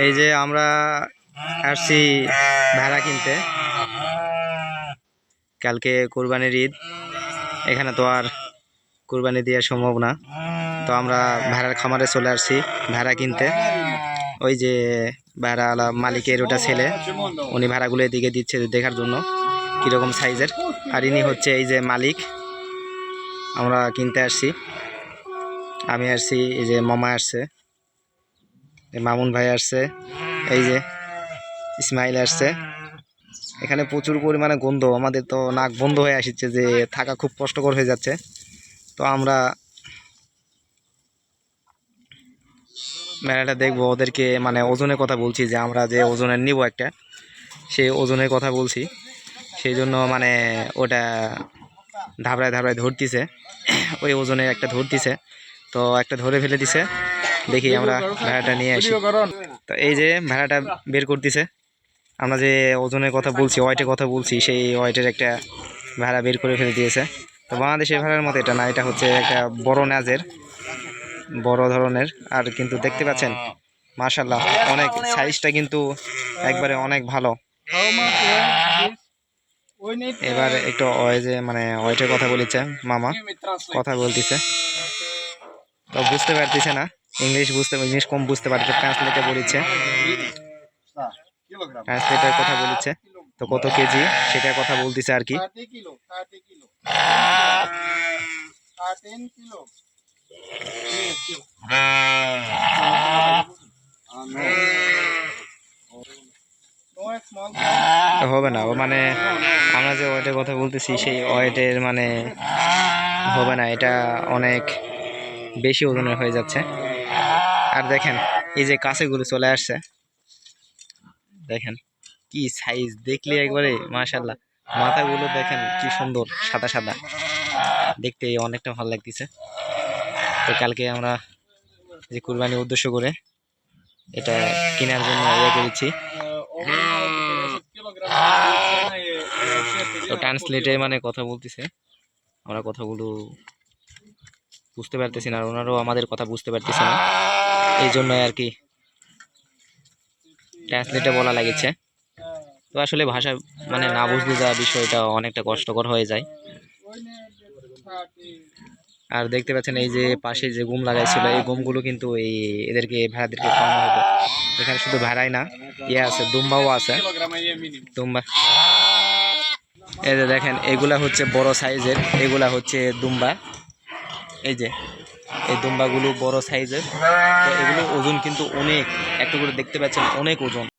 এই যে আমরা আসছি ভেড়া কিনতে। কালকে কোরবানির ঈদ। এখানে তো আর কোরবানি দেওয়া সম্ভব না। তো আমরা ভেড়ার খামারে চলে আসছি ভেড়া কিনতে। ওই যে ভেড়াওয়ালা মালিকের ওটা ছেলে, উনি ভেড়াগুলো এদিকে দিচ্ছে দেখার জন্য, কীরকম সাইজের। আর ইনি হচ্ছে এই যে মালিক। আমরা কিনতে আসছি। আমি আসছি, এই যে মামা আসছে। মামুন ভাই আসছে, এই যে ইসমাইল আসছে। এখানে প্রচুর পরিমাণে গন্ধ, আমাদের তো নাক বন্ধ হয়ে আসছে যে থাকা খুব কষ্টকর হয়ে যাচ্ছে। তো আমরা মেলাটা দেখব, ওদেরকে মানে ওজনের কথা বলছি যে আমরা যে ওজনের নিব একটা, সেই ওজনের কথা বলছি। সেই জন্য মানে ওটা ধাবড়ায় ধাবড়ায় ধরতিছে, ওই ওজনের একটা ধরতিছে। তো একটা ধরে ফেলে দিছে। দেখি আমরা ভেড়াটা নিয়ে আসি। তো এই যে ভেড়াটা বের করতেছে আমরা যে ওজনের কথা বলছি ওয়েটের কথা বলছি সেই ওয়েটের একটা ভেড়া বের করে ফেলে দিয়েছে। তো বাংলাদেশের ভেড়ার মতো এটা না এটা হচ্ছে একটা বড় নাজের বড় ধরনের। আর কিন্তু দেখতে পাচ্ছেন মার্শাল্লাহ অনেক সাইজটা কিন্তু একবারে অনেক ভালো। এবার একটু যে মানে ওয়েটের কথা বলেছে মামা কথা বলতেছে। তো বুঝতে পারতেছে না ইংলিশ বুঝতে ইংলিশ কম বুঝতে পারছে ট্রান্সলেটে বলেছে। ট্রান্সলেটের কথা বলেছে। তো কত কেজি? সেটার কথা বলতেছে আর কি। হবে না ও মানে আমরা যে ওয়েটের কথা বলতেছি সেই ওয়েটের মানে হবে না এটা অনেক বেশি ওজনের হয়ে যাচ্ছে। আর দেখেন, এই যে কাছেগুলো চলে আসছে। দেখেন, কি সাইজ দেখলে একবারে মাশাল্লাহ মাথাগুলো দেখেন কি সুন্দর, সাদা সাদা। দেখতে অনেকটা ভালো লাগতেছে। তো কালকে আমরা যে কুরবানি উদ্দেশ্য করে এটা কেনার জন্য ইয়ে করেছি। তো ট্রান্সলেটে মানে কথা বলতেছে। আমরা কথাগুলো বুঝতে পারতেছি না, আর ওনারাও আমাদের কথা বুঝতে পারতেছে না। এই জন্যই আর কি ট্রান্সলেটে বলা লাগেছে। তো আসলে ভাষা মানে না বুঝতে যাওয়া বিষয়টা অনেকটা কষ্টকর হয়ে যায়। আর দেখতে পাচ্ছেন এই যে পাশে যে গুম লাগাইছিল, এই গুমগুলো কিন্তু এই এদেরকে, ভেড়াদেরকে খাওয়ানো হতো। এখানে শুধু ভেড়াই না ইয়ে আছে, দুম্বাও আছে। দুম্বা। এই যে দেখেন, এগুলা হচ্ছে বড় সাইজের, এগুলা হচ্ছে দুম্বা। এই যে, এই দুম্বাগুলো বড় সাইজের। তো এগুলো ওজন কিন্তু অনেক। একটু করে দেখতে পাচ্ছেন, অনেক ওজন।